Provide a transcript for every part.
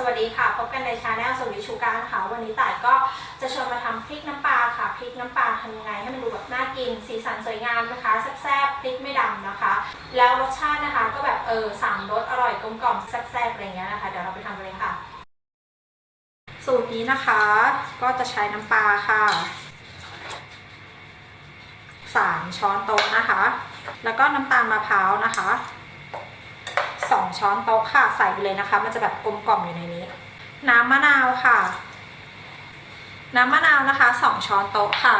สวัสดีค่ะ พบกันในชาแนลสวิชูการค่ะ วันนี้ต่ายก็จะชวนมาทำพริกน้ำปลาค่ะ พริกน้ำปลาทำยังไงให้มันดูแบบน่ากิน สีสันสวยงามนะคะแซ่บๆพริกไม่ดำนะคะ แล้วรสชาตินะคะก็แบบเออสามรสอร่อยกลมกล่อมแซ่บๆอะไรเงี้ยนะคะ เดี๋ยวเราไปทำกันเลยค่ะ สูตรนี้นะคะ ก็จะใช้น้ำปลาค่ะสามช้อนโต๊ะนะคะ แล้วก็น้ำตาลมะพร้าวนะคะ สองช้อนโต๊ะค่ะใส่ไปเลยนะคะ มันจะแบบกลมกล่อมอยู่ในนี้ น้ำมะนาวค่ะ น้ำมะนาวนะคะสองช้อนโต๊ะค่ะ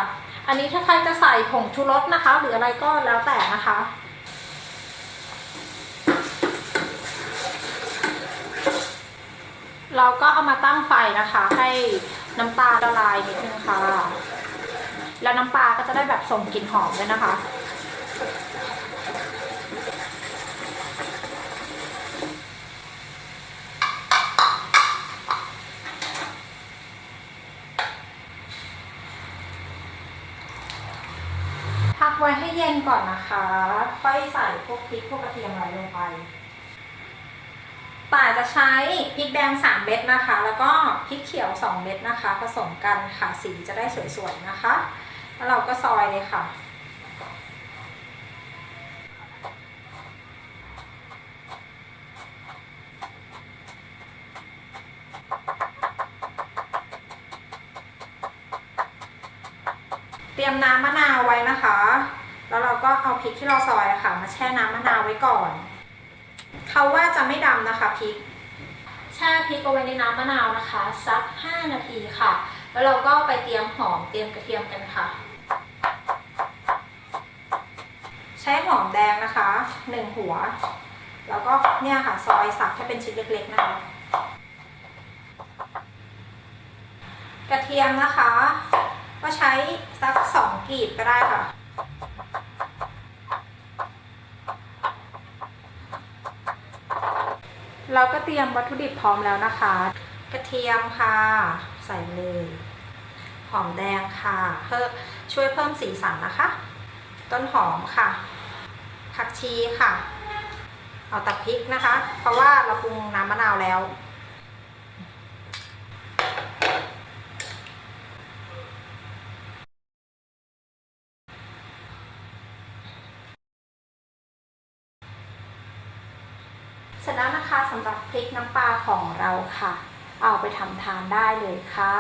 อันนี้ถ้าใครจะใส่ผงชูรสนะคะ หรืออะไรก็แล้วแต่นะคะ เราก็เอามาตั้งไฟนะคะ ให้น้ำตาลละลายนิดนึงค่ะ แล้วน้ำปลาก็จะได้แบบส่งกลิ่นหอมด้วยนะคะ ไว้ให้เย็นก่อนนะคะค่อยใส่พวกพริกพวกกระเทียมอะไรลงไปป่าจะใช้พริกแดง 3 เม็ดนะคะ แล้วก็พริกเขียว 2 เม็ดนะคะ ผสมกันค่ะสีจะได้สวยๆนะคะ แล้วเราก็ซอยเลยค่ะ เตรียมน้ำมะนาวไว้นะคะ แล้วเราก็เอาพริกที่เราซอยอะค่ะ มาแช่น้ำมะนาวไว้ก่อน เขาว่าจะไม่ดำนะคะพริก แช่พริกเอาไว้ในน้ำมะนาวนะคะสัก 5 นาทีค่ะ แล้วเราก็ไปเตรียมหอมเตรียมกระเทียมกันค่ะ ใช้หอมแดงนะคะหนึ่งหัว แล้วก็เนี่ยค่ะซอยสับให้เป็นชิ้นเล็กๆนะคะ กระเทียมนะคะ ก็ใช้สักสองกลีบก็ได้ค่ะ เราก็เตรียมวัตถุดิบพร้อมแล้วนะคะ กระเทียมค่ะ ใส่เลยหอมแดงค่ะเพื่อช่วยเพิ่มสีสันนะคะ ต้นหอมค่ะผักชีค่ะ เอาต่พริกนะคะ เพราะว่าเราปรุงน้ำมะนาวแล้ว ร็จแล้วนะคะสำหรับพริกน้ำปลาของเราค่ะ เอาไปทำทานได้เลยค่ะ